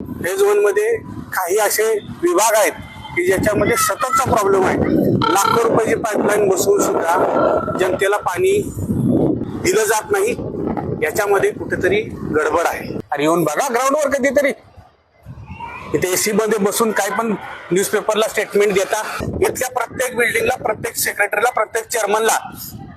Phase वनमध्ये काही असे विभाग आहेत की ज्याच्यामध्ये सततचा प्रॉब्लेम आहे. लाखो रुपयाची पाईपलाईन बसवून सुद्धा जनतेला पाणी दिलं जात नाही. याच्यामध्ये कुठेतरी गडबड आहे. अरे येऊन बघा ग्राउंडवर कधीतरी. इथे एसी मध्ये बसून काय पण न्यूजपेपरला स्टेटमेंट देता. इथल्या प्रत्येक बिल्डिंगला प्रत्येक सेक्रेटरीला प्रत्येक चेअरमनला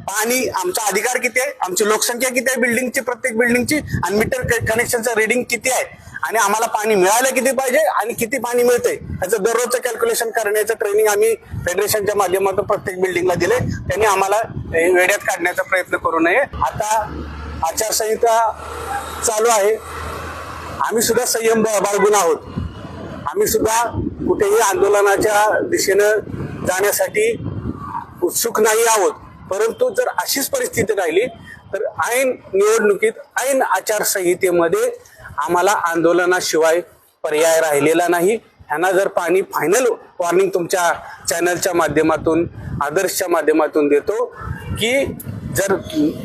पाणी आमचा अधिकार किती आहे? आमची लोकसंख्या किती आहे बिल्डिंगची प्रत्येक बिल्डिंगची आणि मीटर कनेक्शनचं रिडिंग किती आहे? आणि आम्हाला पाणी मिळायला किती पाहिजे आणि किती पाणी मिळते याचं दररोजचं कॅल्क्युलेशन करण्याचं ट्रेनिंग आम्ही फेडरेशनच्या माध्यमातून प्रत्येक बिल्डिंगला दिले त्यांनी आम्हाला वेड्यात काढण्याचा प्रयत्न करू नये. आता आचारसंहिता चालू आहे. आम्ही सुद्धा संयम बाळगून आहोत. आम्ही सुद्धा कुठेही आंदोलनाच्या दिशेनं जाण्यासाठी उत्सुक नाही आहोत. परंतु जर अशीच परिस्थिती राहिली तर ऐन निवडणुकीत ऐन आचारसंहितेमध्ये आम्हाला आंदोलनाशिवाय पर्याय राहिलेला नाही. ह्यांना जर पाणी फायनल वॉर्निंग तुमच्या चॅनलच्या माध्यमातून आदर्शच्या माध्यमातून देतो की जर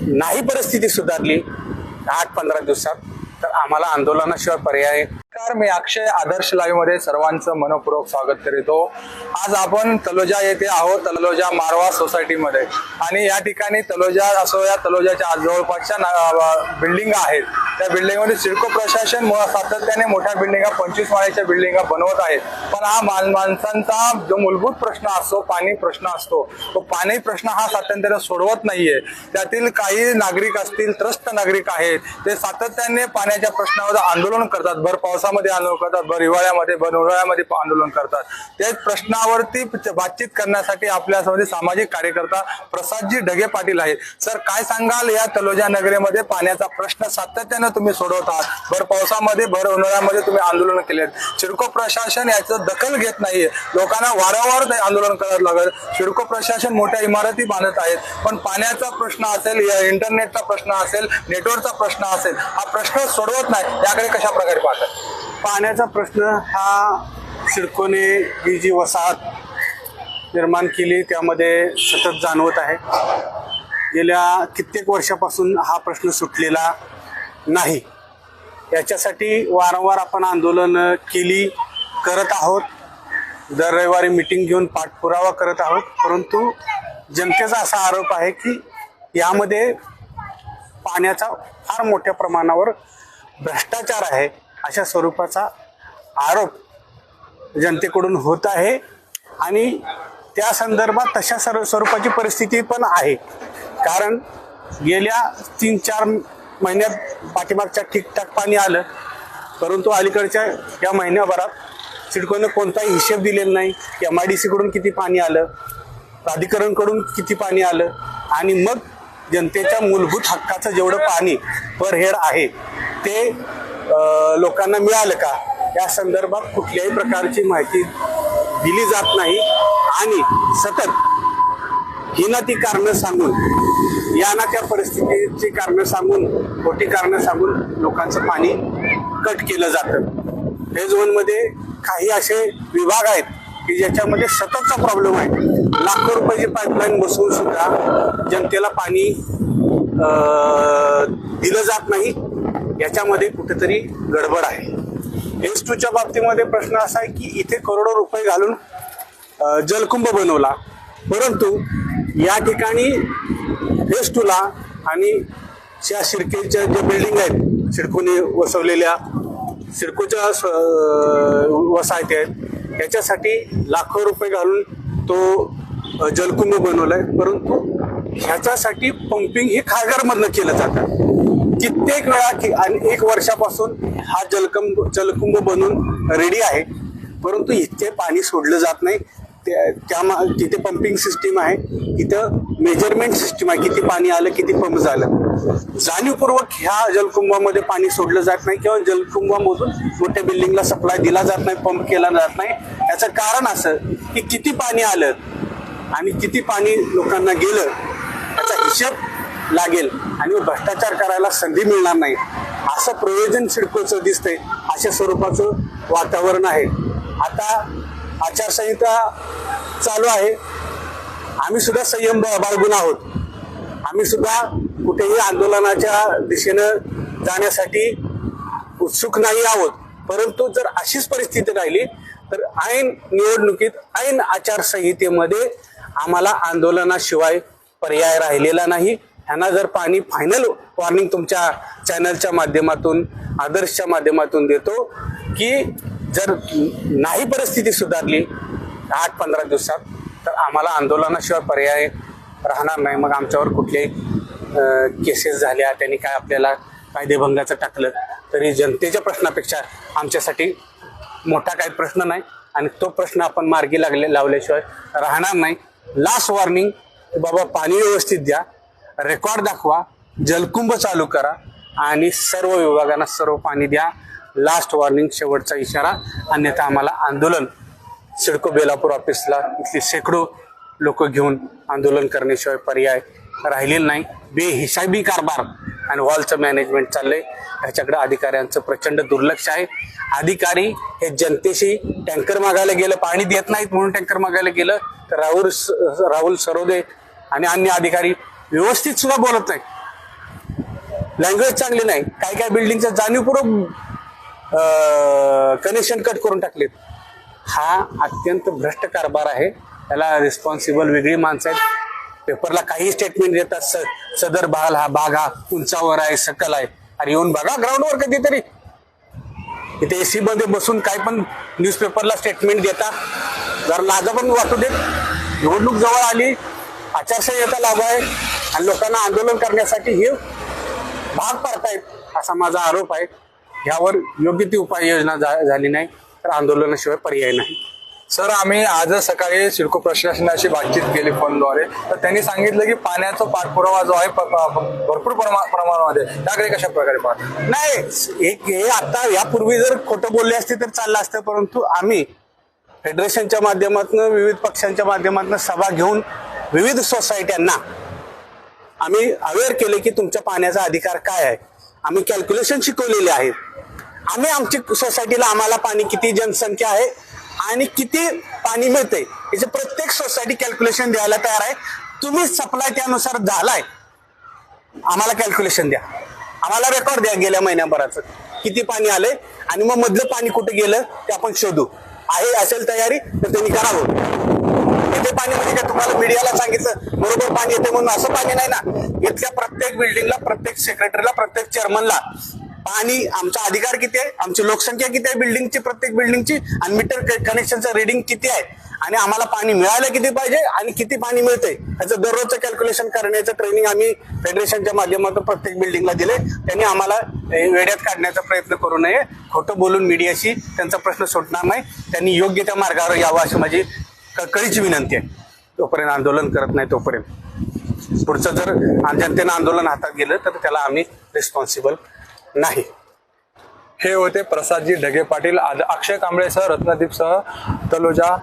नाही परिस्थिती सुधारली आठ पंधरा दिवसात तर आम्हाला आंदोलनाशिवाय पर्याय नमस्कार मी अक्षय आदर्श लाईव्हमध्ये सर्वांचं मनपूर्वक स्वागत करीतो. आज आपण तलोजा येथे आहोत तलोजा मारवा सोसायटीमध्ये आणि या ठिकाणी तलोजा असो या तलोजाच्या जवळपासच्या बिल्डिंग आहेत. त्या बिल्डिंगमध्ये सिडको प्रशासन सातत्याने मोठ्या बिल्डिंगा पंचवीस माळ्याच्या बिल्डिंगा बनवत आहेत. पण हा मान- माणसांचा जो मूलभूत प्रश्न असतो पाणी प्रश्न असतो तो पाणी प्रश्न हा सातत्याने सोडवत नाहीये. त्यातील काही नागरिक असतील त्रस्त नागरिक आहेत ते सातत्याने पाण्याच्या प्रश्नावर आंदोलन करतात. भर पावसामध्ये आंदोलन करतात भर हिवाळ्यामध्ये भर उन्हाळ्यामध्ये आंदोलन करतात. त्याच प्रश्नावरती बातचीत करण्यासाठी आपल्यासमध्ये सामाजिक कार्यकर्ता प्रसादजी ढगे पाटील आहेत. सर काय सांगाल या तलोजा नगरीमध्ये पाण्याचा प्रश्न सातत्यानं तुम्ही सोडवतात भर पावसामध्ये भर उन्हाळ्यामध्ये तुम्ही आंदोलन केलेत. शिडको प्रशासन याचं दखल घेत नाहीये लोकांना वारंवार आंदोलन करायला लागत शिडको प्रशासन मोठ्या इमारती बांधत आहेत. पण पाण्याचा प्रश्न असेल या इंटरनेटचा प्रश्न असेल नेटवर्कचा प्रश्न असेल हा प्रश्न सोडवत नाही. याकडे कशा प्रकारे पाहतात पाण्याचा प्रश्न हा सिडकोने ही जी वसाहत निर्माण केली त्यामध्ये सतत जाणवत आहे. गेल्या कित्येक वर्षापासून हा प्रश्न सुटलेला नाही. याच्यासाठी वारंवार आपण आंदोलन केली करत आहोत. दर रविवारी मिटिंग घेऊन पाठपुरावा करत आहोत. परंतु जनतेचा असा आरोप आहे की यामध्ये पाण्याचा फार मोठ्या प्रमाणावर भ्रष्टाचार आहे. अशा स्वरूपाचा आरोप जनतेकडून होत आहे. आणि त्या संदर्भात तशा सर्व स्वरूपाची परिस्थिती पण आहे. कारण गेल्या तीन चार महिन्यात पाठीमागच्या ठीकठाक पाणी आलं. परंतु अलीकडच्या या महिन्याभरात सिडकोनं कोणताही हिशेब दिलेला नाही. एम आय डी सीकडून किती पाणी आलं? प्राधिकरणकडून किती पाणी आलं? आणि मग जनतेच्या मूलभूत हक्काचं जेवढं पाणी पर हेड आहे ते लोकांना मिळालं का? या संदर्भात कुठल्याही प्रकारची माहिती दिली जात नाही. आणि सतत ही ना ती कारणं सांगून या ना त्या परिस्थितीची कारणं सांगून खोटी कारणं सांगून लोकांचं पाणी कट केलं जातं. हे झोनमध्ये काही असे विभाग आहेत की ज्याच्यामध्ये सततचा प्रॉब्लेम आहे. लाखो रुपयाची पाईपलाईन बसवून सुद्धा जनतेला पाणी दिलं जात नाही. याच्यामध्ये कुठेतरी गडबड आहे. एस टूच्या बाबतीमध्ये प्रश्न असा आहे की इथे करोडो रुपये घालून जलकुंभ बनवला. परंतु या ठिकाणी एस टूला आणि त्या शिडकेच्या ज्या बिल्डिंग आहेत सिडकोने वसवलेल्या सिडकोच्या स- वसाहती आहेत याच्यासाठी लाखो रुपये घालून तो जलकुंभ बनवला आहे परंतु ह्याच्यासाठी पंपिंग हे खारघरमधनं केलं जातं. कित्येक वेळा आणि एक वर्षापासून हा जलकंब जलकुंभ बनून रेडी आहे. परंतु इथे पाणी सोडलं जात नाही. त्या तिथे पंपिंग सिस्टीम आहे. तिथं मेजरमेंट सिस्टीम आहे. किती पाणी आलं किती पंप झालं. जाणीवपूर्वक ह्या जलकुंभामध्ये पाणी सोडलं जात नाही किंवा जलकुंभामधून मोठ्या बिल्डिंगला सप्लाय दिला जात नाही पंप केला जात नाही. याचं कारण असं की किती पाणी आलं आणि किती पाणी लोकांना गेलं याचा हिशेब लागेल. आणि भ्रष्टाचार करायला संधी मिळणार नाही. असं प्रयोजन सिडकोचं दिसतंय अशा स्वरूपाचं वातावरण आहे. आता आचारसंहिता चालू आहे. आम्ही सुद्धा संयम बाळगून आहोत. आम्ही सुद्धा कुठेही आंदोलनाच्या दिशेनं जाण्यासाठी उत्सुक नाही आहोत. परंतु जर अशीच परिस्थिती राहिली तर ऐन निवडणुकीत ऐन आचारसंहितेमध्ये आम्हाला आंदोलनाशिवाय पर्याय राहिलेला नाही. ह्यांना जर पाणी फायनल वॉर्निंग तुमच्या चॅनलच्या माध्यमातून आदर्शच्या माध्यमातून देतो की जर नाही परिस्थिती सुधारली आठ पंधरा दिवसात तर आम्हाला आंदोलनाशिवाय पर्याय राहणार नाही. मग आमच्यावर कुठले केसेस झाल्या त्यांनी काय आपल्याला कायदेभंगाचं टाकलं तरी जनतेच्या प्रश्नापेक्षा आमच्यासाठी मोठा काही प्रश्न नाही आणि तो प्रश्न आपण मार्गी लागले लावल्याशिवाय राहणार नाही. लास्ट वॉर्निंग बाबा पाणी व्यवस्थित द्या. रेकॉर्ड दाखवा जलकुंभ चालू करा आणि सर्व विभागांना सर्व पाणी द्या. लास्ट वॉर्निंग शेवटचा इशारा अन्यथा आम्हाला आंदोलन. सिडको बेलापूर ऑफिसला इथली शेकडो लोक घेऊन आंदोलन करण्याशिवाय पर्याय राहिलेला नाही. बेहिशाबी कारभार आणि वॉलचं मॅनेजमेंट चाललंय. ह्याच्याकडे अधिकाऱ्यांचं प्रचंड दुर्लक्ष आहे. अधिकारी हे जनतेशी टँकर मागायला गेलं पाणी देत नाहीत म्हणून टँकर मागायला गेलं. तर राहुल स- राहुल सरोदे आणि अन्य अधिकारी व्यवस्थित सुद्धा बोलत नाही. लँग्वेज चांगली नाही. काय काय बिल्डिंगचं जाणीवपूर्वक कनेक्शन कट करून टाकलेत. हा अत्यंत भ्रष्ट कारभार आहे. त्याला रिस्पॉन्सिबल वेगळी माणसं आहेत. पेपरला काही स्टेटमेंट देतात स सदर भाग हा भाग हा उंचावर आहे सकल आहे. अरे येऊन बघा ग्राउंडवर कधीतरी. इथे एसी मध्ये बसून काय पण न्यूजपेपरला स्टेटमेंट देता जर लाजा पण वाटू देत. निवडणूक जवळ आली. आचारसंहिता लागू आहे. आणि लोकांना आंदोलन करण्यासाठी हे भाग पाडतायत असा माझा आरोप आहे. यावर योग्य ती उपाययोजना झाली नाही तर आंदोलनाशिवाय पर्याय नाही. सर आम्ही आजच सकाळी सिडको प्रशासनाशी बातचीत केली फोनद्वारे. तर त्यांनी सांगितलं की पाण्याचा पाठपुरावा जो आहे भरपूर प्रमा- प्रमाणामध्ये. त्याकडे कशा प्रकारे पाहतात नाही एक हे आता यापूर्वी जर खोटं बोलले असते तर चाललं असतं परंतु आम्ही फेडरेशनच्या माध्यमातून विविध पक्षांच्या माध्यमातून सभा घेऊन विविध सोसायट्यांना आम्ही अवेअर केले की तुमच्या पाण्याचा अधिकार काय आहे. आम्ही कॅल्क्युलेशन शिकवलेले आहेत. आम्ही आमची सोसायटीला आम्हाला पाणी किती जनसंख्या आहे आणि किती पाणी मिळते याचे प्रत्येक सोसायटी कॅल्क्युलेशन द्यायला तयार आहे. तुम्ही सप्लाय त्यानुसार झालाय. आम्हाला कॅल्क्युलेशन द्या. आम्हाला रेकॉर्ड द्या गेल्या महिन्याभराचं. किती पाणी आलंय आणि मग मधलं पाणी कुठे गेलं ते आपण शोधू. आहे असेल तयारी तर त्यांनी करावं येते पाणी म्हणजे काय? तुम्हाला मीडियाला सांगितलं बरोबर पाणी येते म्हणून असं पाणी नाही ना. इथल्या प्रत्येक बिल्डिंगला प्रत्येक सेक्रेटरीला प्रत्येक चेअरमनला पाणी आमचा अधिकार किती आहे? आमची लोकसंख्या किती आहे बिल्डिंगची प्रत्येक बिल्डिंगची आणि मीटर कनेक्शनचं रिडिंग किती आहे? आणि आम्हाला पाणी मिळायला किती पाहिजे आणि किती पाणी मिळतंय? याचं दररोजचं कॅल्क्युलेशन करण्याचं ट्रेनिंग आम्ही फेडरेशनच्या माध्यमातून प्रत्येक बिल्डिंगला दिले. त्यांनी आम्हाला वेड्यात काढण्याचा प्रयत्न करू नये. खोटं बोलून मीडियाशी त्यांचा प्रश्न सुटणार नाही. त्यांनी योग्य त्या मार्गावर यावं अशी माझी कळकळीची विनंती आहे. तोपर्यंत आंदोलन करत नाही तोपर्यंत. पुढचं जर जनतेनं आंदोलन हातात गेलं तर त्याला आम्ही रिस्पॉन्सिबल नाही. हे होते प्रसादजी ढगे पाटील आज अक्षय कांबळेसह रत्नदीपसह तलोजा